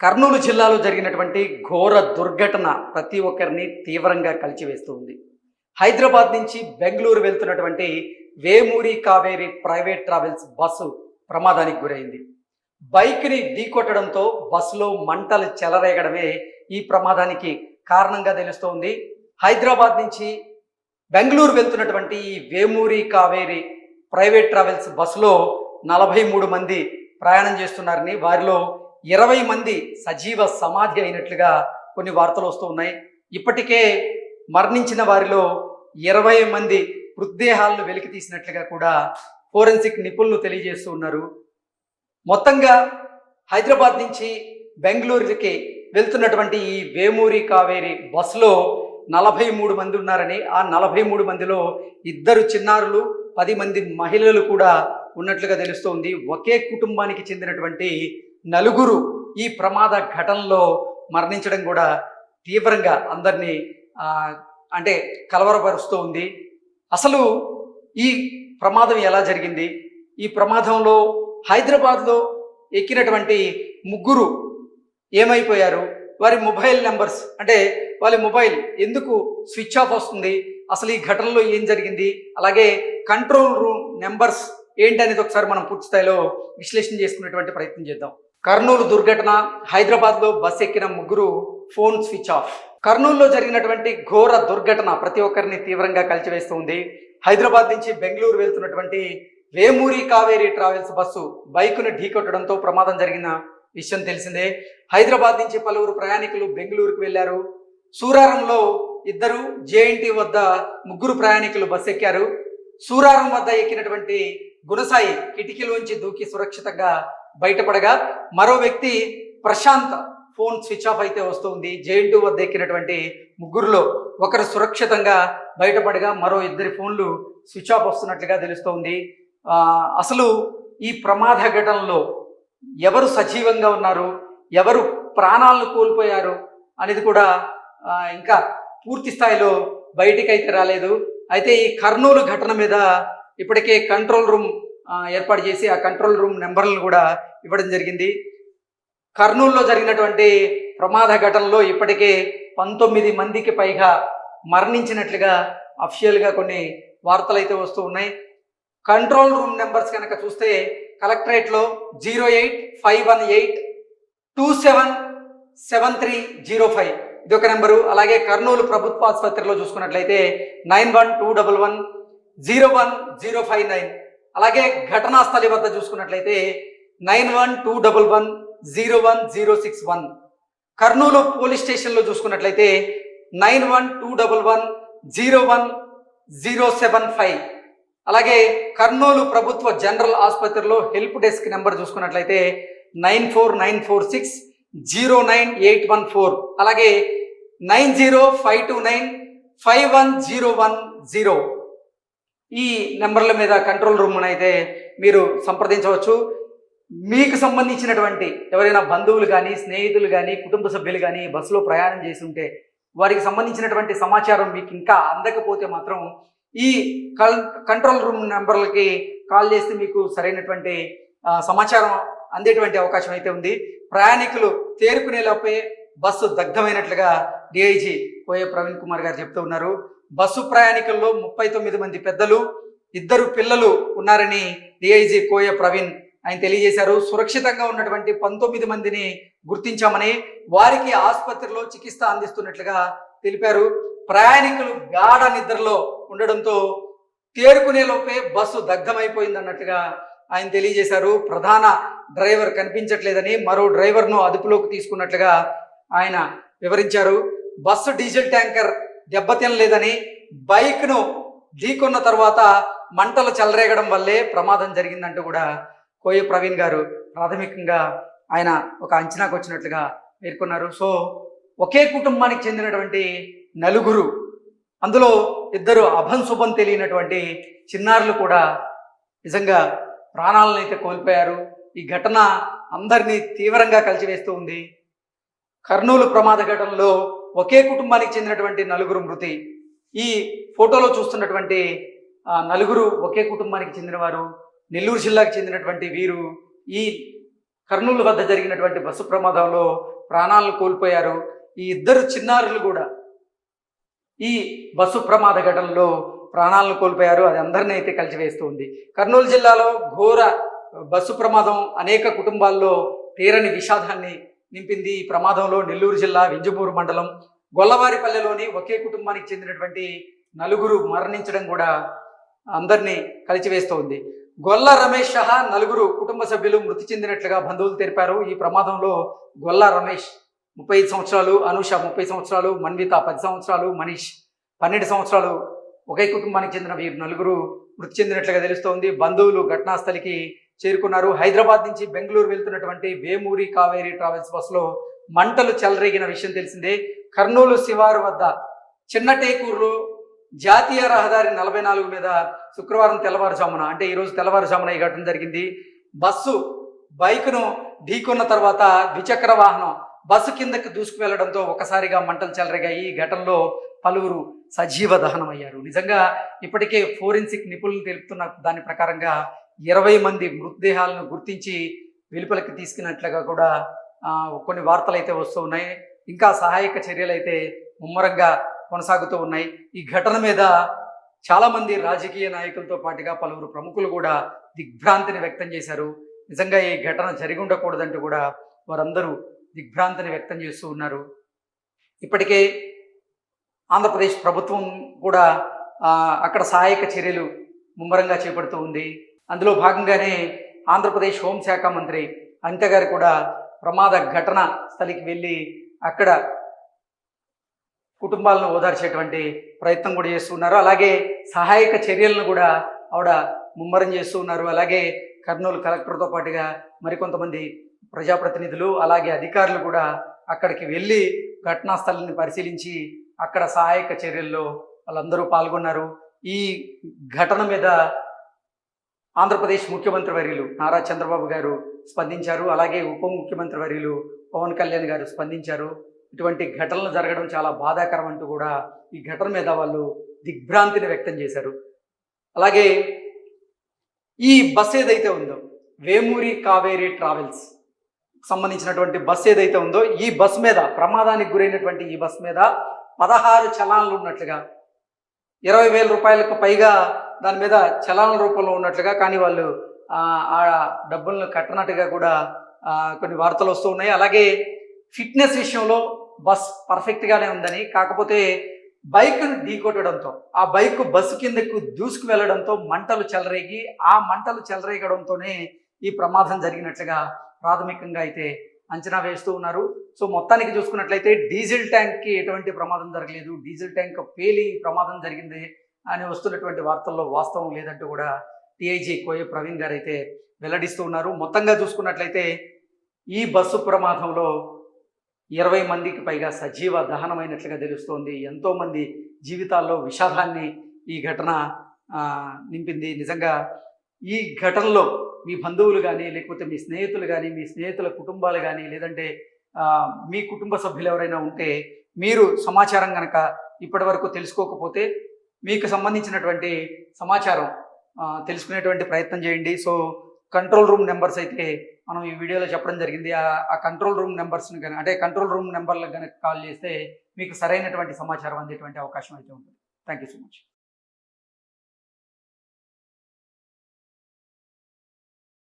కర్నూలు జిల్లాలో జరిగినటువంటి ఘోర దుర్ఘటన ప్రతి ఒక్కరిని తీవ్రంగా కలిచివేస్తుంది హైదరాబాద్ నుంచి బెంగళూరు వెళ్తున్నటువంటి Vemuri Kaveri private travels bus ప్రమాదానికి గురైంది. బైక్ని ఢీకొట్టడంతో బస్సులో మంటలు చెలరేగడమే ఈ ప్రమాదానికి కారణంగా తెలుస్తోంది. హైదరాబాద్ నుంచి బెంగళూరు వెళ్తున్నటువంటి ఈ వేమూరి కావేరి ప్రైవేట్ ట్రావెల్స్ బస్సులో నలభై మూడు మంది ప్రయాణం చేస్తున్నారని వారిలో ఇరవై మంది సజీవ సమాధి అయినట్లుగా కొన్ని వార్తలు వస్తూ ఉన్నాయి. ఇప్పటికే మరణించిన వారిలో ఇరవై మంది మృతదేహాలను వెలికి తీసినట్లుగా కూడా ఫోరెన్సిక్ నిపుణులు తెలియజేస్తూ ఉన్నారు. మొత్తంగా హైదరాబాద్ నుంచి బెంగళూరుకి వెళ్తున్నటువంటి ఈ వేమూరి కావేరి బస్సులో నలభై మూడు మంది ఉన్నారని ఆ నలభై మూడు మందిలో ఇద్దరు చిన్నారులు పది మంది మహిళలు కూడా ఉన్నట్లుగా తెలుస్తోంది. ఒకే కుటుంబానికి చెందినటువంటి నలుగురు ఈ ప్రమాద ఘటనలో మరణించడం కూడా తీవ్రంగా అందరినీ అంటే కలవరపరుస్తూ ఉంది. అసలు ఈ ప్రమాదం ఎలా జరిగింది? ఈ ప్రమాదంలో హైదరాబాద్లో ఎక్కినటువంటి ముగ్గురు ఏమైపోయారు? వారి మొబైల్ నెంబర్స్ అంటే వాళ్ళ మొబైల్ ఎందుకు స్విచ్ ఆఫ్ వస్తుంది? అసలు ఈ ఘటనలో ఏం జరిగింది? అలాగే కంట్రోల్ రూమ్ నెంబర్స్ ఏంటనేది ఒకసారి మనం పూర్తి స్థాయిలో విశ్లేషణ చేసుకునేటువంటి ప్రయత్నం చేద్దాం. కర్నూలు దుర్ఘటన హైదరాబాద్లో బస్ ఎక్కిన ముగ్గురు ఫోన్ స్విచ్ ఆఫ్. కర్నూలులో జరిగినటువంటి ఘోర దుర్ఘటన ప్రతి ఒక్కరిని తీవ్రంగా కలిచివేస్తుంది హైదరాబాద్ నుంచి బెంగళూరు వెళ్తున్నటువంటి వేమూరి కావేరి ట్రావెల్స్ బస్సు బైకును ఢీకొట్టడంతో ప్రమాదం జరిగిన విషయం తెలిసిందే. హైదరాబాద్ నుంచి పలువురు ప్రయాణికులు బెంగళూరుకు వెళ్ళారు సూరారంలో ఇద్దరు జేఎన్టీ వద్ద ముగ్గురు ప్రయాణికులు బస్ ఎక్కారు. సూరారం వద్ద ఎక్కినటువంటి గుణసాయి కిటికీలోంచి దూకి సురక్షితంగా బయటపడగా మరో వ్యక్తి ప్రశాంత్ ఫోన్ స్విచ్ ఆఫ్ అయితే వస్తుంది. జేఎన్టీ వద్ద ఎక్కినటువంటి ముగ్గురులో ఒకరు సురక్షితంగా బయటపడగా మరో ఇద్దరి ఫోన్లు స్విచ్ ఆఫ్ వస్తున్నట్లుగా తెలుస్తోంది. అసలు ఈ ప్రమాద ఘటనలో ఎవరు సజీవంగా ఉన్నారు? ఎవరు ప్రాణాలను కోల్పోయారు? అనేది కూడా ఇంకా పూర్తి స్థాయిలో బయటికి అయితే రాలేదు. అయితే ఈ కర్నూలు ఘటన మీద ఇప్పటికే కంట్రోల్ రూమ్ ఏర్పాటు చేసి ఆ కంట్రోల్ రూమ్ నెంబర్లను కూడా ఇవ్వడం జరిగింది. కర్నూలులో జరిగినటువంటి ప్రమాద ఘటనలో ఇప్పటికే పంతొమ్మిది మందికి పైగా మరణించినట్లుగా అఫిషియల్గా కొన్ని వార్తలు అయితే వస్తూ ఉన్నాయి. కంట్రోల్ రూమ్ నెంబర్స్ కనుక చూస్తే కలెక్టరేట్లో zero eight five one eight two seven seven three zero five. ఇది ఒక నెంబరు. అలాగే కర్నూలు ప్రభుత్వ ఆసుపత్రిలో చూసుకున్నట్లయితే nine one two double one zero one zero five nine. అలాగే ఘటనా స్థలి వద్ద చూసుకున్నట్లయితే nine one two double one zero one zero six one. Kurnool police స్టేషన్లో చూసుకున్నట్లయితే nine one two double one zero one zero seven five. అలాగే కర్నూలు ప్రభుత్వ general ఆసుపత్రిలో హెల్ప్ డెస్క్ నెంబర్ చూసుకున్నట్లయితే nine four nine four six zero nine eight one four. అలాగే nine zero five two nine five one zero one zero. ఈ నెంబర్ల మీద control రూమ్ను అయితే మీరు సంప్రదించవచ్చు. మీకు సంబంధించినటువంటి ఎవరైనా బంధువులు కానీ స్నేహితులు కానీ కుటుంబ సభ్యులు కానీ బస్సులో ప్రయాణం చేసి ఉంటే వారికి సంబంధించినటువంటి సమాచారం మీకు ఇంకా అందకపోతే మాత్రం ఈ కంట్రోల్ రూమ్ నెంబర్లకి కాల్ చేస్తే మీకు సరైనటువంటి సమాచారం అందేటువంటి అవకాశం అయితే ఉంది. ప్రయాణికులు తేరుకునేలోపే బస్సు దగ్ధమైనట్లుగా డిఐజీ కోయ ప్రవీణ్ కుమార్ గారు చెప్తూ ఉన్నారు. బస్సు ప్రయాణికుల్లో ముప్పై తొమ్మిది మంది పెద్దలు ఇద్దరు పిల్లలు ఉన్నారని డిఐజీ కోయ ప్రవీణ్ ఆయన తెలియజేశారు. సురక్షితంగా ఉన్నటువంటి పంతొమ్మిది మందిని గుర్తించామని వారికి ఆసుపత్రిలో చికిత్స అందిస్తున్నట్లుగా తెలిపారు. ప్రయాణికులు గాఢ నిద్రలో ఉండడంతో తేరుకునే లోపే బస్సు దగ్ధమైపోయిందన్నట్టుగా ఆయన తెలియజేశారు. ప్రధాన డ్రైవర్ కనిపించట్లేదని మరో డ్రైవర్ను అదుపులోకి తీసుకున్నట్లుగా ఆయన వివరించారు. బస్సు డీజిల్ ట్యాంకర్ దెబ్బతినలేదని బైక్ను ఢీకొన్న తర్వాత మంటలు చెలరేగడం వల్లే ప్రమాదం జరిగిందంటూ కూడా కోయ ప్రవీణ్ గారు ప్రాథమికంగా ఆయన ఒక అంచనాకు వచ్చినట్లుగా పేర్కొన్నారు. సో ఒకే కుటుంబానికి చెందినటువంటి నలుగురు అందులో ఇద్దరు అభం శుభం తెలియనటువంటి చిన్నారులు కూడా నిజంగా ప్రాణాలను అయితే కోల్పోయారు. ఈ ఘటన అందరినీ తీవ్రంగా కలిచివేస్తూ ఉంది. కర్నూలు ప్రమాద ఘటనలో ఒకే కుటుంబానికి చెందినటువంటి నలుగురు మృతి. ఈ ఫోటోలో చూస్తున్నటువంటి నలుగురు ఒకే కుటుంబానికి చెందినవారు నెల్లూరు జిల్లాకు చెందినటువంటి వీరు ఈ కర్నూలు వద్ద జరిగినటువంటి బస్సు ప్రమాదంలో ప్రాణాలను కోల్పోయారు. ఈ ఇద్దరు చిన్నారులు కూడా ఈ బస్సు ప్రమాద ఘటనలో ప్రాణాలను కోల్పోయారు. అది అందరినీ అయితే కలిసివేస్తూ ఉంది. కర్నూలు జిల్లాలో ఘోర బస్సు ప్రమాదం అనేక కుటుంబాల్లో తీరని విషాదాన్ని నింపింది ఈ ప్రమాదంలో నెల్లూరు జిల్లా వింజమూరు మండలం గొల్లవారిపల్లెలోని ఒకే కుటుంబానికి చెందినటువంటి నలుగురు మరణించడం కూడా అందరినీ కలిచివేస్తోంది. గొల్ల రమేష్ సహా నలుగురు కుటుంబ సభ్యులు మృతి చెందినట్లుగా బంధువులు తెలిపారు. ఈ ప్రమాదంలో గొల్ల రమేష్ ముప్పై ఐదు సంవత్సరాలు అనూష ముప్పై సంవత్సరాలు మన్విత పది సంవత్సరాలు మనీష్ పన్నెండు సంవత్సరాలు ఒకే కుటుంబానికి చెందిన వీరు నలుగురు మృతి చెందినట్లుగా తెలుస్తోంది. బంధువులు ఘటనాస్థలికి చేరుకున్నారు. హైదరాబాద్ నుంచి బెంగళూరు వెళ్తున్నటువంటి వేమూరి కావేరి ట్రావెల్స్ బస్సులో మంటలు చెలరేగిన విషయం తెలిసిందే. కర్నూలు శివారు వద్ద చిన్నటేకూరులో జాతీయ రహదారి నలభై నాలుగు మీద శుక్రవారం తెల్లవారుజామున అంటే ఈరోజు తెల్లవారుజామున ఈ ఘటన జరిగింది. బస్సు బైక్ను ఢీకొన్న తర్వాత ద్విచక్ర వాహనం బస్సు కిందకి దూసుకు వెళ్ళడంతో ఒకసారిగా మంటలు చెలరేగాయి. ఈ ఘటనలో పలువురు సజీవ దహనం అయ్యారు నిజంగా ఇప్పటికే ఫోరెన్సిక్ నిపుణులు తెలుపుతున్న దాని ప్రకారంగా ఇరవై మంది మృతదేహాలను గుర్తించి వెలుపలకి తీసుకున్నట్లుగా కూడా కొన్ని వార్తలు అయితే వస్తూ ఉన్నాయి. ఇంకా సహాయక చర్యలు అయితే ముమ్మరంగా కొనసాగుతూ ఉన్నాయి. ఈ ఘటన మీద చాలామంది రాజకీయ నాయకులతో పాటుగా పలువురు ప్రముఖులు కూడా దిగ్భ్రాంతిని వ్యక్తం చేశారు. నిజంగా ఈ ఘటన జరిగి ఉండకూడదంటూ కూడా వారందరూ దిగ్భ్రాంతిని వ్యక్తం చేస్తూ ఉన్నారు. ఇప్పటికే ఆంధ్రప్రదేశ్ ప్రభుత్వం కూడా అక్కడ సహాయక చర్యలు ముమ్మరంగా చేపడుతూ ఉంది. అందులో భాగంగానే ఆంధ్రప్రదేశ్ హోంశాఖ మంత్రి అనిత గారు కూడా ప్రమాద ఘటన స్థలికి వెళ్ళి అక్కడ కుటుంబాలను ఓదార్చేటువంటి ప్రయత్నం కూడా చేస్తున్నారు అలాగే సహాయక చర్యలను కూడా ఆవిడ ముమ్మరం చేస్తూ ఉన్నారు. అలాగే కర్నూలు కలెక్టర్తో పాటుగా మరికొంతమంది ప్రజాప్రతినిధులు అలాగే అధికారులు కూడా అక్కడికి వెళ్ళి ఘటనా స్థలాన్ని పరిశీలించి అక్కడ సహాయక చర్యల్లో వాళ్ళందరూ పాల్గొన్నారు. ఈ ఘటన మీద ఆంధ్రప్రదేశ్ ముఖ్యమంత్రి వర్యులు నారా చంద్రబాబు గారు స్పందించారు. అలాగే ఉప ముఖ్యమంత్రి వర్యులు పవన్ కళ్యాణ్ గారు స్పందించారు. ఇటువంటి ఘటనలు జరగడం చాలా బాధాకరం అంటూ కూడా ఈ ఘటన మీద వాళ్ళు దిగ్భ్రాంతిని వ్యక్తం చేశారు. అలాగే ఈ బస్ ఏదైతే ఉందో వేమూరి కావేరి ట్రావెల్స్ సంబంధించినటువంటి బస్ ఏదైతే ఉందో ఈ బస్ మీద ప్రమాదానికి గురైనటువంటి ఈ బస్ మీద పదహారు చలాన్లు ఉన్నట్లుగా ఇరవై వేల రూపాయలకు పైగా దాని మీద చలాన రూపంలో ఉన్నట్లుగా కానీ వాళ్ళు ఆ డబ్బులను కట్టనట్టుగా కూడా కొన్ని వార్తలు వస్తూ ఉన్నాయి. అలాగే ఫిట్నెస్ విషయంలో బస్ పర్ఫెక్ట్గానే ఉందని కాకపోతే బైక్ను ఢీకొట్టడంతో ఆ బైక్ బస్సు కిందకు దూసుకు వెళ్ళడంతో మంటలు చెలరేగి ఆ మంటలు చెలరేగడంతోనే ఈ ప్రమాదం జరిగినట్లుగా ప్రాథమికంగా అయితే అంచనా వేస్తూ ఉన్నారు. సో మొత్తానికి చూసుకున్నట్లయితే డీజిల్ ట్యాంక్కి ఎటువంటి ప్రమాదం జరగలేదు. డీజిల్ ట్యాంక్ పేలి ప్రమాదం జరిగింది. అని వస్తున్నటువంటి వార్తల్లో వాస్తవం లేదంటూ కూడా టీఐజీ కోయ ప్రవీణ్ గారు అయితే వెల్లడిస్తూ ఉన్నారు. మొత్తంగా చూసుకున్నట్లయితే ఈ బస్సు ప్రమాదంలో ఇరవై మందికి పైగా సజీవ దహనమైనట్లుగా తెలుస్తోంది. ఎంతోమంది జీవితాల్లో విషాదాన్ని ఈ ఘటన నింపింది. నిజంగా ఈ ఘటనలో మీ బంధువులు కానీ లేకపోతే మీ స్నేహితులు కానీ మీ స్నేహితుల కుటుంబాలు కానీ లేదంటే మీ కుటుంబ సభ్యులు ఎవరైనా ఉంటే మీరు సమాచారం కనుక ఇప్పటి వరకు తెలుసుకోకపోతే మీకు సంబంధించినటువంటి సమాచారం తెలుసుకునేటువంటి ప్రయత్నం చేయండి. సో కంట్రోల్ రూమ్ నెంబర్స్ అయితే మనం ఈ వీడియోలో చెప్పడం జరిగింది. ఆ- కంట్రోల్ రూమ్ నెంబర్స్ని కానీ అంటే కంట్రోల్ రూమ్ నెంబర్లకు కనుక కాల్ చేస్తే మీకు సరైనటువంటి సమాచారం అందేటువంటి అవకాశం అయితే ఉంటుంది. Thank you so much